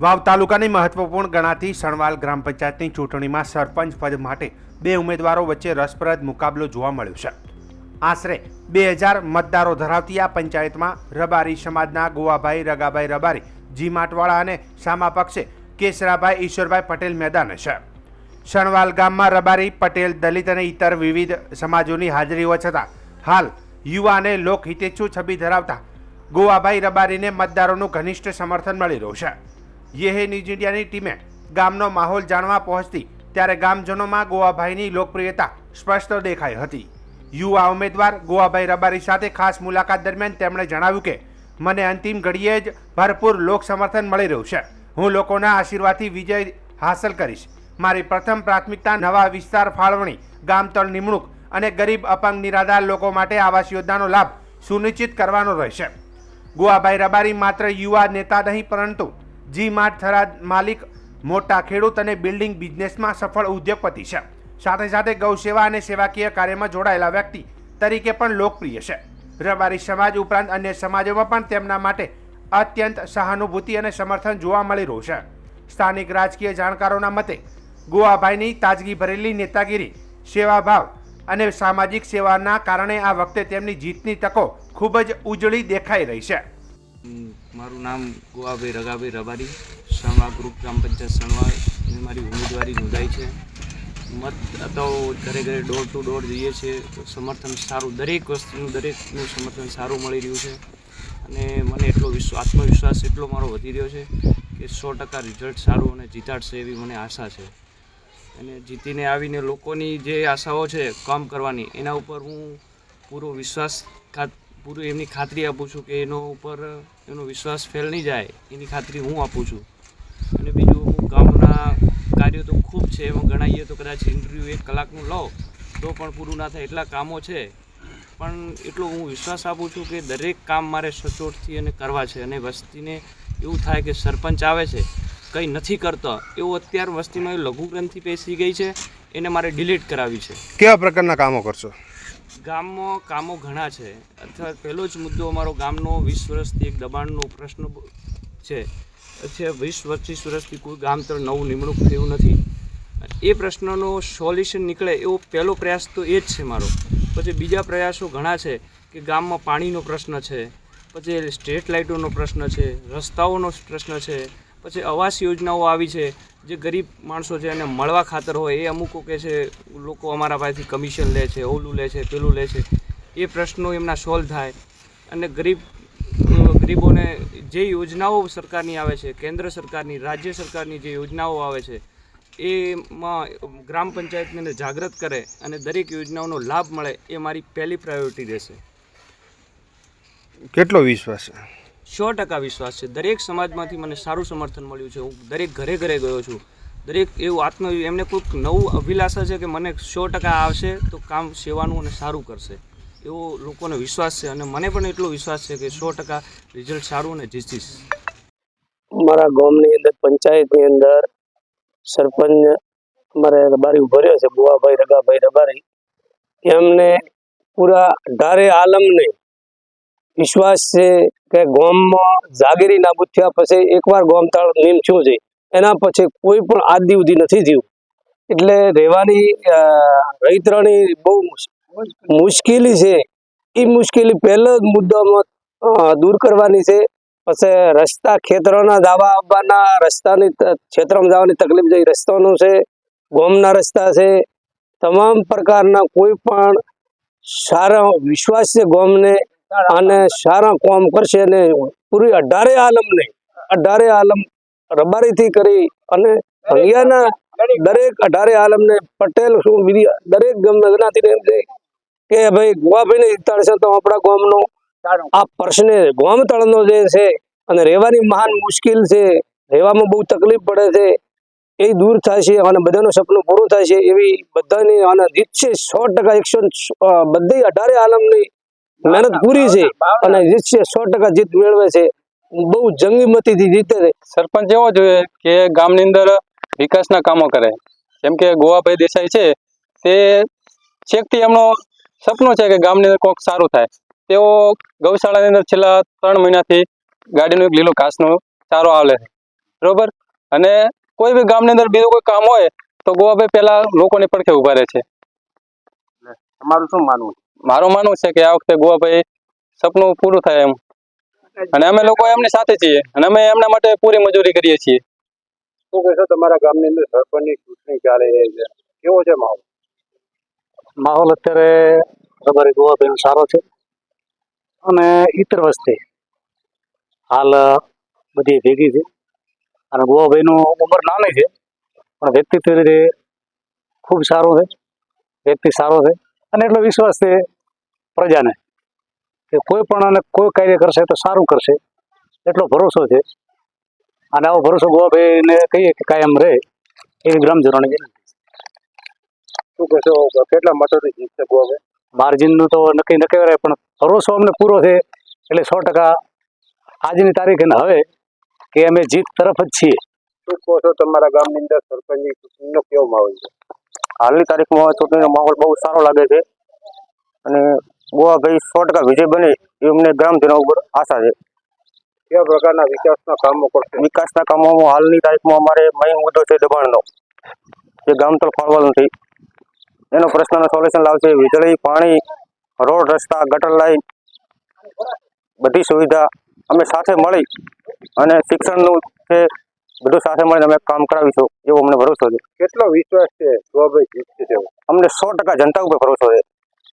વાવ તાલુકાની મહત્વપૂર્ણ ગણાતી સણવાલ ગ્રામ પંચાયતની ચૂંટણીમાં સરપંચ પદ માટે બે ઉમેદવારો વચ્ચે રસપ્રદ મુકાબલો જોવા મળ્યો છે. આશરે બે હજાર મતદારો ધરાવતી આ પંચાયતમાં રબારી સમાજના ગોવાભાઈ, રગાભાઈ રબારી, જી માટવાળા અને સામા પક્ષે કેસરાભાઈ, ઈશ્વરભાઈ પટેલ મેદાન છે. શણવાલ ગામમાં રબારી, પટેલ, દલિત અને ઇતર વિવિધ સમાજોની હાજરી હોવા છતાં હાલ યુવા અને લોકહિતેચ્છુ છબી ધરાવતા ગોવાભાઈ રબારીને મતદારોનું ઘનિષ્ઠ સમર્થન મળી રહ્યું છે. યેહે ન્યૂઝ ઇન્ડિયાની ટીમે ગામનો માહોલ જાણવા પહોંચતી ત્યારે ગામજનોમાં ગોવાભાઈની લોકપ્રિયતા સ્પષ્ટ દેખાઈ હતી. યુવા ઉમેદવાર ગોવાભાઈ રબારી સાથે ખાસ મુલાકાત દરમિયાન તેમણે જણાવ્યું કે, મને અંતિમ ઘડીએ જ ભરપૂર લોક સમર્થન મળી રહ્યું છે. હું લોકોના આશીર્વાદથી વિજય હાંસલ કરીશ. મારી પ્રથમ પ્રાથમિકતા નવા વિસ્તાર ફાળવણી, ગામતળ નિમણૂક અને ગરીબ અપંગ નિરાધાર લોકો માટે આવાસ યોજનાનો લાભ સુનિશ્ચિત કરવાનો રહેશે. ગોવાભાઈ રબારી માત્ર યુવા નેતા નહીં, પરંતુ જી માર્ટ થરાદ માલિક, મોટા ખેડૂત અને બિલ્ડિંગ બિઝનેસમાં સફળ ઉદ્યોગપતિ છે. સાથે સાથે ગૌ સેવા અને સેવાકીય કાર્યમાં જોડાયેલા વ્યક્તિ તરીકે પણ લોકપ્રિય છે. રબારી સમાજ ઉપરાંત અન્ય સમાજોમાં પણ તેમના માટે અત્યંત સહાનુભૂતિ અને સમર્થન જોવા મળી રહ્યું છે. સ્થાનિક રાજકીય જાણકારોના મતે, ગોવાભાઈની તાજગી ભરેલી નેતાગીરી, સેવાભાવ અને સામાજિક સેવાના કારણે આ વખતે તેમની જીતની તકો ખૂબ જ ઉજળી દેખાઈ રહી છે. મારું નામ ગોવાભાઈ રગાભાઈ રબારી સણવા ગ્રુપ ગ્રામ પંચાયત સણવા મારી ઉમેદવારી નોંધાઈ છે. મત અગાઉ ઘરે ઘરે ડોર ટુ ડોર જઈએ છીએ. સમર્થન સારું, દરેક વસ્તુનું, દરેકનું સમર્થન સારું મળી રહ્યું છે. અને મને એટલો વિશ્વાસ આત્મવિશ્વાસ એટલો મારો વધી રહ્યો છે કે સો ટકા રિઝલ્ટ સારું અને જીતાડશે એવી મને આશા છે. અને જીતીને આવીને લોકોની જે આશાઓ છે કામ કરવાની, એના ઉપર હું પૂરો વિશ્વાસ પૂરું એમની ખાતરી આપું છું કે એનો ઉપર એનો વિશ્વાસ ફેલ નહીં જાય, એની ખાતરી હું આપું છું. અને બીજું, હું ગામના કાર્યો તો ખૂબ છે, એમાં ગણાવીએ તો કદાચ ઇન્ટરવ્યૂ એક કલાકનું લો તો પણ પૂરું ના થાય એટલા કામો છે. પણ એટલો હું વિશ્વાસ આપું છું કે દરેક કામ મારે સચોટથી અને કરવા છે. અને વસ્તીને એવું થાય કે સરપંચ આવે છે, કંઈ નથી કરતો, એવું અત્યાર વસ્તીમાં લઘુગ્રંથિ પેસી ગઈ છે, એને મારે ડિલીટ કરાવી છે. કેવા પ્રકારના કામો કરશો? ગામમાં કામો ઘણા છે. અથવા પહેલો જ મુદ્દો અમારો ગામનો વીસ વર્ષથી એક દબાણનો પ્રશ્ન છે. છે વીસ પચીસ વર્ષથી કોઈ ગામ તરફ નવું નિમણૂક થયું નથી. એ પ્રશ્નનો સોલ્યુશન નીકળે એવો પહેલો પ્રયાસ તો એ જ છે મારો. પછી બીજા પ્રયાસો ઘણા છે કે ગામમાં પાણીનો પ્રશ્ન છે. પછી સ્ટ્રીટ લાઇટોનો પ્રશ્ન છે, રસ્તાઓનો પ્રશ્ન છે પછી આવાસ યોજનાઓ આવી છે, જે ગરીબ માણસો છે એને મળવા ખાતર હોય, એ અમુકો કે છે, લોકો અમારા પાસેથી કમિશન લે છે, ઓલું લે છે, પેલું લે છે. એ પ્રશ્નો એમના સોલ્વ થાય. અને ગરીબ, ગરીબોને જે યોજનાઓ સરકારની આવે છે, કેન્દ્ર સરકારની, રાજ્ય સરકારની જે યોજનાઓ આવે છે, એમાં ગ્રામ પંચાયતને જાગૃત કરે અને દરેક યોજનાઓનો લાભ મળે, એ મારી પહેલી પ્રાયોરિટી રહેશે. કેટલો વિશ્વાસ છે? સો ટકા વિશ્વાસ છે. દરેક સમાજમાંથી મને સારું સમર્થન મળ્યું છે. હું દરેક ઘરે ઘરે ગયો છું. દરેક એવું આત્મ એમને કોઈક નવું અભિલાષા છે કે મને સો ટકા આવશે તો કામ સેવાનું અને સારું કરશે. એવો લોકોને વિશ્વાસ છે અને મને પણ એટલો વિશ્વાસ છે કે સો ટકા રિઝલ્ટ સારું અને જીતીશ. અમારા ગામની અંદર, પંચાયતની અંદર સરપંચ અમારે રબારી ઊભો રહ્યો છે, બુવાભાઈ રગાભાઈ રબારી. એમને પૂરા ઢારે આલમને વિશ્વાસ છે કે ગોમમાં જાગીરી નાબૂદ થયા પછી એકવાર ગોમતાળ નીમ થયું છે, એના પછી કોઈ પણ આજ દી સુધી નથી થયું. એટલે રહેવાની રહીતરાની બહુ મુશ- મુશ્કેલી છે. એ મુશ્કેલી પહેલો જ મુદ્દામાં દૂર કરવાની છે. પછી રસ્તા, ખેતરોના દાવા આવવાના રસ્તાની ક્ષેત્રમાં જવાની તકલીફ જે રસ્તાનું છે, ગોમના રસ્તા છે, તમામ પ્રકારના કોઈ પણ સારા વિશ્વાસ છે ગોમને અને સારા કોમ કરશે અને પૂરી અઢારે આલમને અઢારે આલમ રબારીથી કરી અને અહીંયાના દરેક અઢારે આલમને પટેલ શું બીજી દરેક ગમે જ્ઞાતિને એમ છે કે ભાઈ ગોવાભાઈને જીતાડશે તો આપણા ગામનો. આ પ્રશ્ન ગોમ તળનો જે છે અને રહેવાની મહાન મુશ્કેલ છે રહેવામાં બહુ તકલીફ પડે છે એ દૂર થાય છે અને બધાનું સપનું પૂરું થાય છે એવી બધાની અને જીત છે સો ટકા એકસો બધી અઢારે આલમની મહેનત પૂરી છે અને જીત છે સો ટકા જીત મેળવે છે. બહુ જંગી મતીથી જીતે છે. સરપંચ એવો જોઈએ કે ગામની અંદર વિકાસના કામો કરે. જેમ કે ગોવાભાઈ દેસાઈ છે તે છેકથી એમનો સપનું છે કે ગામની અંદર કોઈક સારું થાય. તેઓ ગૌશાળાની અંદર છેલ્લા ત્રણ મહિનાથી ગાડીનો એક લીલો ઘાસનો ચારો આવે છે. બરોબર? અને કોઈ બી ગામની અંદર બીજું કોઈ કામ હોય તો ગોવાભાઈ પહેલા લોકોની પડખે ઊભા રહે છે. તમારું શું માનવું મારું માનવું છે કે આ વખતે ગોવાભાઈ સપનું પૂરું થાય એમ. અને અમે લોકો એમની સાથે છીએ અને અમે એમના માટે પૂરી મજૂરી કરીએ છીએ. શું કહેશો તમારા ગામની અંદર સરપંચની ચૂંટણી ચાલે છે? કેવો છે માહોલ? માહોલ અત્યારે અમારી ગોવાભાઈનો સારો છે. અને ઇતર વસ્તી હાલ બધી ભેગી છે. અને ગોવાભાઈનું ઉંમર નાની છે. પણ વ્યક્તિત્વ રીતે ખૂબ સારું છે. વ્યક્તિ સારો છે. અને એટલો વિશ્વાસ છે પ્રજાને કે કોઈ પણ અને કોઈ કાર્ય કરશે તો સારું કરશે. એટલો ભરોસો છે. અને આવો ભરોસો ગોવાભાઈને કહીએ કે કાયમ રહે એવી ગ્રામજનોને વિનંતી શું કહેશો કેટલા મતોથી જીતશે ગોવાભાઈ? માર્જિનનું તો નક્કી ન કહેવાય પણ ભરોસો અમને પૂરો છે. એટલે સો ટકા આજની તારીખ અને હવે કે અમે જીત તરફ જ છીએ. શું કહો છો તમારા ગામની અંદર સરપંચની ચૂંટણીનો કેવો માહોલ છે? હાલની તારીખમાં ચૂંટણીનો માહોલ બહુ સારો લાગે છે. અને ગોવા ભાઈ સો ટકા વિજય બને એ અમને ગ્રામજનો ઉપર આશા છે. કેવા પ્રકારના વિકાસના કામો કરશે? વિકાસના કામોમાં હાલની તારીખમાં અમારે મેઇન મુદ્દો છે દબાણનો. જે ગામતળ ફાળવાનું નથી એનો પ્રશ્નનો સોલ્યુશન લાવશે વીજળી પાણી રોડ રસ્તા ગટર લાઈન બધી સુવિધા. અમે સાથે મળી અને શિક્ષણનું છે બધું સાથે મળીને અમે કામ કરાવીશું એવો અમને ભરોસો છે. કેટલો વિશ્વાસ છે તેવો અમને સો ટકા જનતા ઉપર ભરોસો છે.